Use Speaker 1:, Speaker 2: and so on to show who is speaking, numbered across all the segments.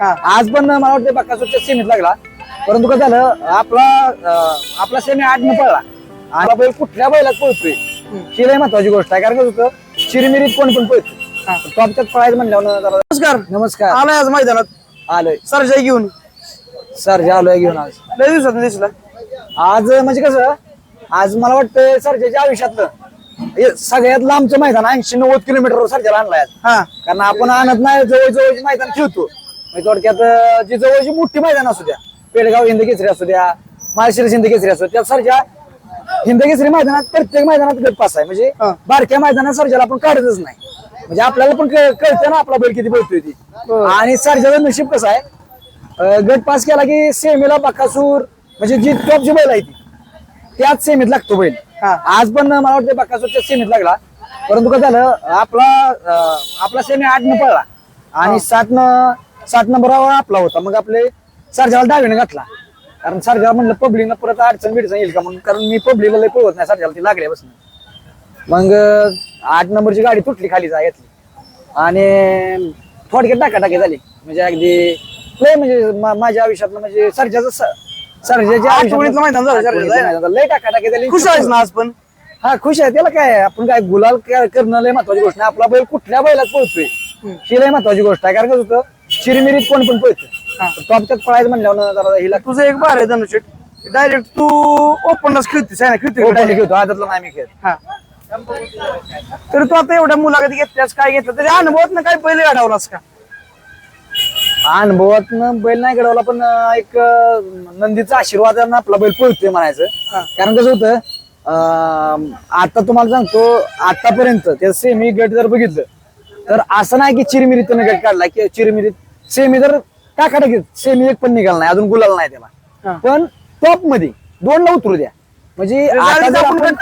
Speaker 1: हा.
Speaker 2: आज पण मला वाटतं बक्कासूरच्या सेमीत लागला. परंतु कसं झालं आपला अं, आपला सेमी आठ न पळला. आपला बैल कुठल्या बैलात पळतोय ही लय महत्वाची गोष्ट आहे. कारण कसं होतं चिरमिरीत कोण पण पळतो. टॉपच्यात पळायचं म्हणल्यावर जरा
Speaker 1: नमस्कार.
Speaker 2: नमस्कार.
Speaker 1: आलाय आज मैदानात.
Speaker 2: आलोय.
Speaker 1: सरजाई घेऊन.
Speaker 2: सर आलोय घेऊन आज.
Speaker 1: लय दिवसात दिसला.
Speaker 2: आज म्हणजे कसं आज मला वाटतं सरजेच्या आयुष्यातलं हे सगळ्यात लांबचं मैदान ऐंशी नव्वद किलोमीटरवर सरजेला आणलाय आज.
Speaker 1: हा.
Speaker 2: कारण आपण आणत नाही जवळ जवळची मैदान खेळतो. म्हणजे थोडक्यात जी जवळची मोठी मैदान असू द्या पेडगाव हिंद केसरी असू द्या माळशिरस हिंद केसरी असू द्या त्या सरच्या हिंद केसरी मैदानात प्रत्येक मैदानात गट पास आहे म्हणजे. बारक्या मैदानात सरजेला आपण काढतच नाही. म्हणजे आपल्याला पण कळ- कळतं ना आपला बैल किती बोलतोय ती.
Speaker 1: हो.
Speaker 2: आणि सरजेचं नशीब कसं आहे? गट पास केला की सेमीला बकासूर म्हणजे जी टॉपची बैल आहे ती त्याच सेमीत लागतो बैल.
Speaker 1: हा.
Speaker 2: आज पण मला वाटतं बकासूरच्या सेमीत लागला. परंतु कसं झालं आपला आपला सेमी आठ न पळला. आणि सात न सात नंबरावर आपला होता. मग आपले सरजाला डावीने घातला. कारण सरजाला म्हणलं पब्लिकनं परत अडचण बिडचण येईल का? म्हणून कारण मी पब्लिकला लय पळवत नाही सरजाला ती लागल्यापासून मग अं, आठ नंबरची गाडी तुटली खाली जा घेतली. आणि थोडक्यात टाकाटाकी झाली. म्हणजे अगदी लय म्हणजे माझ्या आयुष्यातलं म्हणजे सरजाचं सरजाच्या
Speaker 1: आठवणीतलं मैदान झालं.
Speaker 2: लय टाकाटाकी झाली.
Speaker 1: खुश आहेस ना आज पण?
Speaker 2: हा खुश आहे. त्याला काय? आपण काय गुलाल करणं लय महत्वाची गोष्ट नाही. आपला बैल कुठल्या बैलात पळतोय? ही लय महत्वाची गोष्ट आहे. कारण कसं होतं? चिरमिरीत कोण पण
Speaker 1: हा.
Speaker 2: पळतं टॉपच्यात पळायचं म्हणल्यावर जरा हिला
Speaker 1: तुझं एक बार आहे धनुष्य डायरेक्ट तू ओपनच खेळतीस आहे ना? खेळते
Speaker 2: हो, घेतो आदतला नाही मी खेळ
Speaker 1: हा. तर तू आता एवढ्या मुलाखती घेतल्यास काय घेतलं? तरी अनुभवात ना काय पहिले गाठावलास का?
Speaker 2: अनुभवात बैल नाही घडवला पण अं, एक अं, नंदीचा आशीर्वादानं आपला बैल पळतोय म्हणायचं.
Speaker 1: हा.
Speaker 2: कारण कसं होतं अं, आता तुम्हाला सांगतो आतापर्यंत त्या सेमी गट जर बघितलं तर असं नाही की चिरमिरीत गट काढला की चिरमिरीत सेमी जर टाकाटाकीत सेमी एक पण निघाला नाही अजून गुलाल नाही. त्याला. पण टॉपमध्ये दोन ला उतरू द्या. म्हणजे
Speaker 1: ते
Speaker 2: आता जर
Speaker 1: आपण.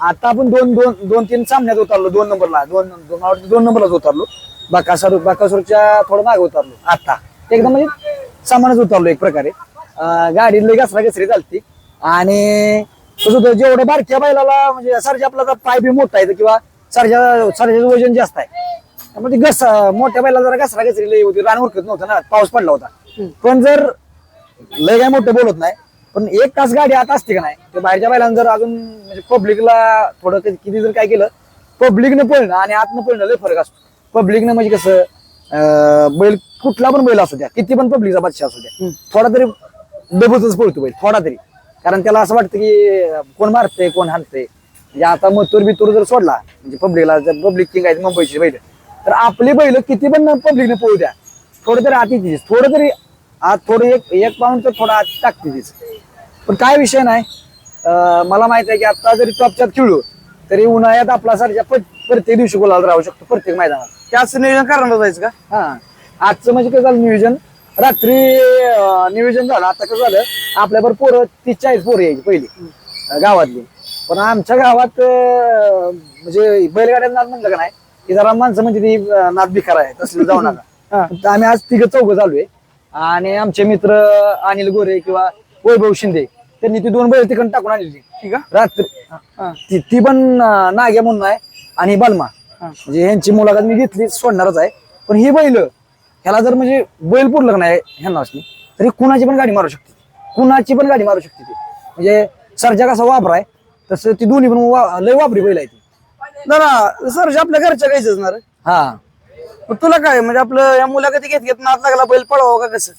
Speaker 2: आता दोन दोन दोन तीन सामन्यात उतरलो दोन नंबरला दोन दोन मला वाटतं दोन नंबरलाच उतरलो. बाकासूर बाकासूरच्या थोडं मागे उतरलो आता. एकदम म्हणजे सामानच उतरलो एक प्रकारे. अं, गाडी लई घसरा घसरी चालती आणि कसं होतं जेवढं बारक्या बैलाला म्हणजे सरजा आपला पाय बी मोठा आहे किंवा सरजा सरजाचं वजन जास्त आहे ती घस मोठ्या बैला जरा घसरा घसरी लई होती रान उरकत नव्हतं ना पाऊस पडला होता. पण जर लय काय मोठं बोलत नाही पण एक तास गाडी आता असते का नाही ते बाहेरच्या बैलांना जर अजून म्हणजे पब्लिकला थोडं किती जर काय केलं पब्लिकनं पळणं आणि आतनं पळणं लय फरक असतो. पब्लिकनं म्हणजे कसं बैल कुठला पण बैल असू द्या किती पण पब्लिकचा बादशाह असू द्या थोडा तरी डबतच पळतो बैल थोडा तरी. कारण त्याला असं वाटतं की कोण मारते कोण हाणते म्हणजे आता मथुर बितूर जर सोडला म्हणजे पब्लिकला जर पब्लिक किंग आहे मुंबईची बैल तर आपली बैल किती पण पब्लिकने पळू द्या. थोडं तरी आती तिचीच थोडं तरी आत थोडं एक एक पाऊंड तर थोडं आत टाकते तीच पण काय विषय नाही. मला माहीत आहे की आता जरी टॉपच्यात खेळू तरी उन्हाळ्यात आपला सारख्या प्रत्येक दिवशी गुलाल राहू शकतो प्रत्येक मैदानात.
Speaker 1: त्याच नियोजन करायला जायचं का?
Speaker 2: हा. आजचं म्हणजे काय झालं नियोजन? रात्री नियोजन झालं. आता कसं झालं? आपल्यावर पोरं तीस चाळीस पोरं यायची पहिली गावातली. पण आमच्या गावात म्हणजे बैलगाड्या नाद म्हणलं का नाही? की जरा माणसं म्हणजे ती नाद आहे तसलं जाऊ नका. तर आम्ही आज तिघं चौघ चालू आणि आमचे मित्र अनिल गोरे किंवा वैभव शिंदे त्यांनी ती दोन बैल तिकडून टाकून आणलेली.
Speaker 1: ठीक आहे.
Speaker 2: रात्री. ती ती पण अं, नाग्या म्हणून आहे आणि बलमा. म्हणजे ह्यांची मुलाखत मी घेतली सोडणारच आहे. पण ही बैल ह्याला जर म्हणजे बैल पुरलं का नाही ह्यांना असली तरी कुणाची पण गाडी मारू शकते कुणाची पण गाडी मारू शकते ती. म्हणजे सरजा कसा वापर आहे तसं ती दोन्ही पण वा- लय वापरी बैल आहे ती.
Speaker 1: दादा सर आपल्या घरच्या काहीच असणार
Speaker 2: हा.
Speaker 1: मग तुला काय म्हणजे आपलं या मुलाखती घेत घेत नाद लागला बैल पळवावं का कसं?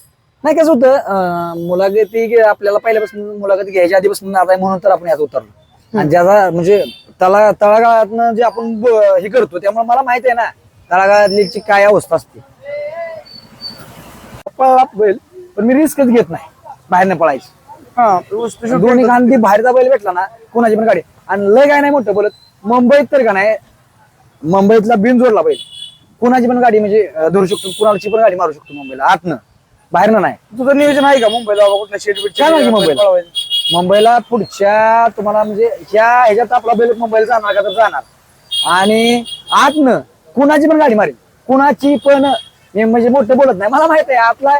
Speaker 2: नाही कसं होतं अं, मुलाखती घे- आपल्याला पहिल्यापासून मुलाखती घ्यायच्या आधीपासून नाद आहे म्हणून तर आपण यात उतरलो. आणि ज्याचा म्हणजे तळा तळागाळातनं जे आपण ब- हे करतो त्यामुळे मला माहीत आहे ना तळागाळातली काय अवस्था असते. पळला बैल. पण मी रिस्कच घेत नाही बाहेरनं पळायची.
Speaker 1: हा shoot
Speaker 2: दोन्ही गांधी बाहेरचा बैल भेटला ना कोणाची पण गाडी. आणि लय काय नाही मोठं बोलत. मुंबईत तर का नाही मुंबईतला बिनजोडला बैल. कोणाची पण गाडी म्हणजे धरू शकतो कुणाची पण गाडी मारू शकतो मुंबईला. आतनं. बाहेरनं नाही.
Speaker 1: तुझं नियोजन आहे का मुंबईला बाबा? कुठल्या शेट बीट
Speaker 2: काय माहिती मुंबईला? मुंबईला पुढच्या तुम्हाला म्हणजे ह्या ह्याच्यात आपला बैल मुंबईला जाणार का तर जाणार. आणि आतनं कुणाची पण गाडी मारेल. कुणाची पण म्हणजे मोठं बोलत नाही. मला माहीत आहे आतला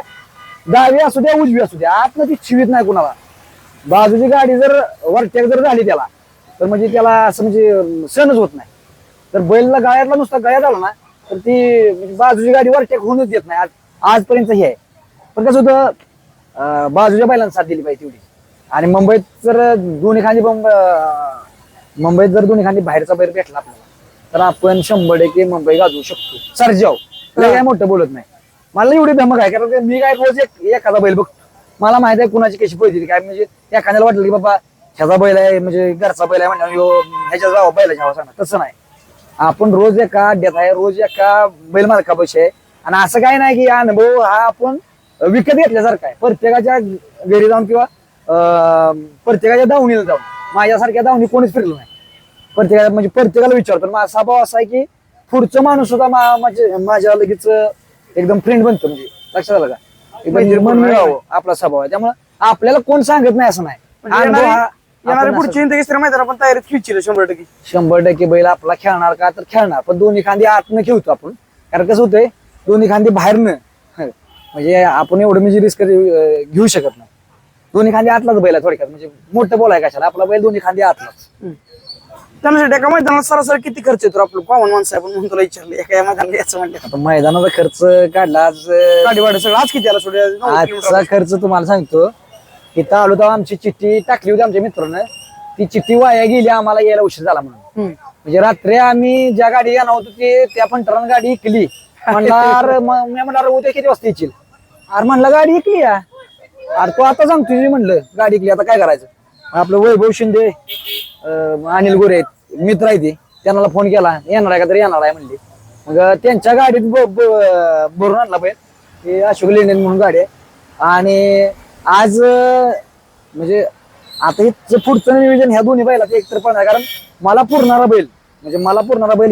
Speaker 2: डावी असू द्या उजवी असू द्या. आतनं ती छिवीत नाही कुणाला. बाजूची गाडी जर वरट्याक जर झाली त्याला तर म्हणजे त्याला असं म्हणजे सहनच होत नाही. तर बैलला गाळ्यातला नुसता गाळ्यात आला ना तर ती म्हणजे बाजूची गाडी वरटेक होऊनच देत नाही. आज आजपर्यंत हे आहे. पण कसं होतं बाजूच्या बैलांना साथ दिली पाहिजे तेवढी आणि मुंबईत जर दोन्ही खांदी मुंबईत जर दोन्ही खांदी बाहेरचा बैल भेटला आपल्याला तर आपण शंभर टक्के मुंबई गाजवू शकतो. सरजाव. काय मोठं बोलत नाही. मला एवढी धमक आहे कारण मी काय रोज एखादा बैल बघतो. मला माहीत आहे कुणाची कशी परिस्थिती काय म्हणजे एखाद्याला वाटलं की बाबा ह्याचा बैल आहे म्हणजे घरचा बैल आहे म्हणजे ह्यो ह्याच्या जावा बैलाच्या हवा सांगा तसं नाही. आपण रोज एका अड्ड्यात आहे रोज एका बैल मालकापाशी आहे. आणि असं काय नाही की हा अनुभव हा आपण विकत घेतल्यासारखा आहे. प्रत्येकाच्या घरी जाऊन किंवा प्रत्येकाच्या दावणीला जाऊन. माझ्यासारख्या दावणी कोणीच फिरलो नाही. प्रत्येकाला म्हणजे प्रत्येकाला विचारतो. माझा स्वभाव असा आहे की पुढचं माणूस सुद्धा मा- म्हणजे माझ्या लगेच एकदम फ्रेंड बनतो. म्हणजे लक्षात आलं का? एकदम
Speaker 1: आहे.
Speaker 2: मिळावं आपला स्वभाव आहे. त्यामुळे आपल्याला कोण सांगत नाही असं नाही.
Speaker 1: येणारी
Speaker 2: आपण
Speaker 1: पुढची केसरी मैदान आपण तयारीत खेळची शंभर टक्के.
Speaker 2: शंभर टक्के बैल आपला खेळणार का तर खेळणार पण दोन्ही खांदी आतनं खेळतो आपण. कारण कसं होतंय दोन्ही खांदी बाहेरनं हं. म्हणजे आपण एवढं म्हणजे रिस्क घेऊ शकत नाही. दोन्ही खांदी आतलाच बैल थोडक्यात म्हणजे मोठं बोलाय कशाला आपला बैल दोन्ही खांदी आतलाच.
Speaker 1: त्यानुसार एका मैदानाला सरासरी किती खर्च येतो आपलं? पावन माणसं आपण म्हणतो विचारलं एका मैदानाला याचं म्हणलं.
Speaker 2: आता मैदानाचा खर्च काढला आज अं,
Speaker 1: गाडी भाडं सगळं आज किती आला
Speaker 2: आजचा
Speaker 1: किलोमीटर.
Speaker 2: खर्च तुम्हाला सांगतो इथं आलो तेव्हा आमची चिठ्ठी टाकली होती आमच्या मित्रानं. ती चिठ्ठी वाया गेली आम्हाला यायला उशीर झाला म्हणून. म्हणजे रात्री आम्ही ज्या गाडी येणार होतो ते त्या पंटरानं गाडी इकली. म्हणणार म- मी म्हणणार उद्या किती वाजता येशील? अरे म्हणलं गाडी इकली या. अरे तो आता सांगतो तुझी म्हणलं गाडी इकली आता काय करायचं? आपलं वैभव शिंदे अनिल गोरे आहेत, मित्र आहे ते त्यांना फोन केला येणार आहे का तर येणार आहे म्हणले. मग त्यांच्या गाडीत भरून आणला पाहिजे अशोक लेंडेन म्हणून गाडी आहे. आणि आज म्हणजे आता हे पुढचं नियोजन ह्या दोन्ही बैलाचं एकतर पण आहे कारण मला पुरणारा बैल म्हणजे मला पुरणारा बैल